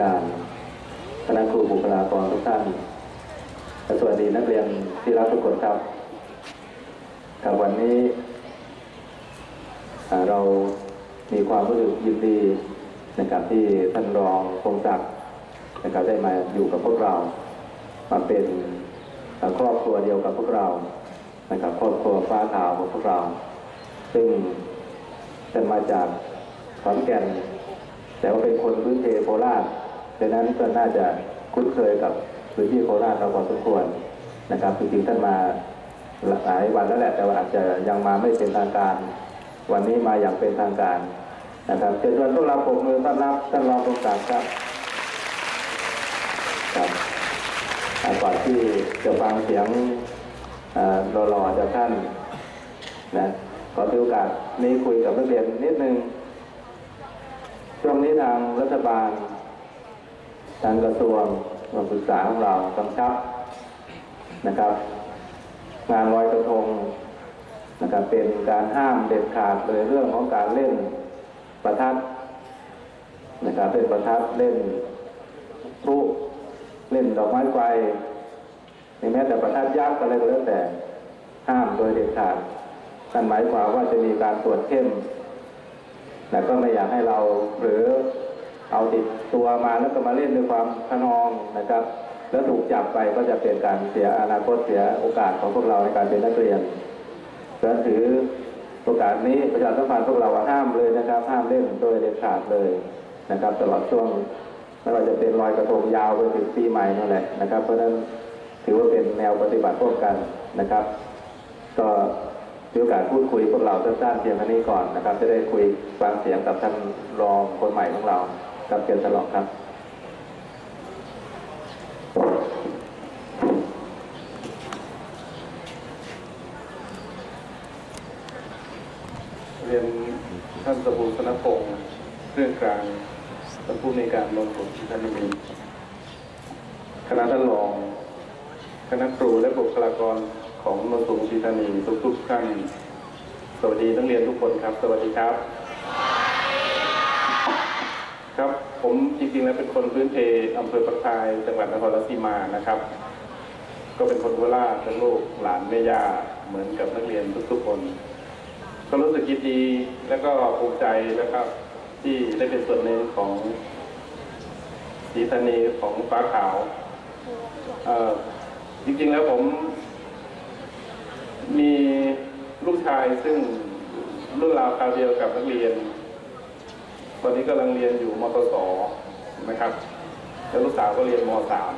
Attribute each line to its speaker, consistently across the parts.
Speaker 1: การคณะครูบุคลากรทุกท่านสวัสดีนักเรียนที่รักทุกคนครับครับวันนี้เรามีความรู้สึกยินดีนะครับที่ท่านรองพงศักดิ์นะครับได้มาอยู่กับพวกเรา มาเป็นครอบครัวเดียวกับพวกเรานะครับครอบครัวฟ้าขาวของพวกเรา ซึ่งเป็นมาจากขอนแก่นแต่ว่าเป็นคนพื้นเพโคราช ดังนั้นก็น่าจะคุ้นเคยกับพื้นที่โคราชเราพอสมควรนะครับจริงๆท่านมาหลายวันแล้วแหละแต่ว่าอาจจะยังมาไม่เป็นทางการ วันนี้มาอย่างเป็นทางการนะครับเชิญชวนพวกเราปรบมือต้อนรับท่านรองผู้กำกับครับครับก่อนที่จะฟังเสียงอ่ารอๆจากท่านนะขอถือโอกาสนี้คุยกับนักเรียนนิดนึงช่วงนี้ทางรัฐบาล ทางกระทรวงการศึกษาของเรากำชับนะครับ งานลอยกระทงนะครับเป็นการห้ามเด็ดขาดเลยเรื่องของการเล่นประทัดนะครับเล่นประทัดเล่นพลุเล่นดอกไม้ไฟแม้แต่ประทัดยักษ์อะไรก็แล้วแต่ห้ามโดยเด็ดขาดนั่นหมายความว่าจะมีการตรวจเข้มแต่ก็ไม่อยากให้เราหรือ เอาติดตัวมาแล้วก็มาเล่นด้วยความขนองนะครับ แล้วถูกจับไปก็จะเป็นการเสียอนาคตเสียโอกาสของพวกเราในการเป็นนักเรียนฉะนั้นถือโอกาสนี้ประชาสัมพันธ์พวกเราห้ามเลยนะครับ ห้ามเล่นโดยเด็ดขาดเลยนะครับ ตลอดช่วงไม่ว่าจะเป็นลอยกระทงยาวไปถึงปีใหม่นั่นแหละนะครับ เพราะฉะนั้นถือว่าเป็นแนวปฏิบัติร่วมกันนะครับ ก็มีโอกาสพูดคุยพวกเราสั้นๆเพียงเท่านี้ก่อนนะครับ จะได้คุยฟังเสียงกับท่านรองคนใหม่ของเรา กับเกียรติตลอดครับ
Speaker 2: เรียนท่านสบูธนพงศ์เรื่องกลางท่านผู้ในการลงทุนท่านมีคณะท่านรอง คณะครูและบุคลากรของนนทบุรีธานีทุกๆท่านสวัสดีนักเรียนทุกคนครับ สวัสดีครับ ครับผมจริงๆแล้วเป็นคนพื้นเพอำเภอประทายจังหวัดนครราชสีมานะครับ ก็เป็นคนโคราชเป็นลูกหลานแม่ย่าเหมือนกับนักเรียนทุกๆคน ก็รู้สึกยินดีแล้วก็ภูมิใจนะครับ ที่ได้เป็นส่วนหนึ่งของศรีธานีของฟ้าขาวเอ่อจริงๆแล้วผม มีลูกชายซึ่งรุ่นราวคราวเดียวกับนักเรียน ตอนนี้กำลังเรียนอยู่มตสนะครับ แล้วลูกสาวก็เรียนมสาม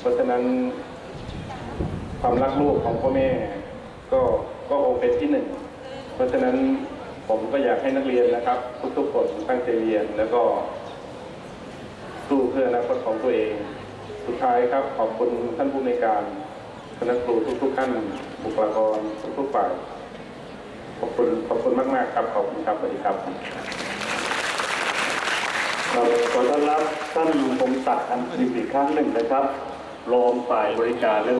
Speaker 2: เพราะฉะนั้นความรักลูกของพ่อแม่ก็ก็คงเป็นที่หนึ่ง เพราะฉะนั้นผมก็อยากให้นักเรียนนะครับ ทุกๆคนตั้งใจเรียนแล้วก็สู้เพื่ออนาคตของตัวเอง สุดท้ายครับขอบคุณท่านผู้ในการคณะครูทุกๆท่านบุคลากรทุกๆฝ่ายขอบคุณขอบคุณมากๆครับขอบคุณครับสวัสดีครับ
Speaker 3: ต้อนรับท่านผมศักดิ์อันสิริอีกครั้งหนึ่งนะครับรองฝ่ายบริการและ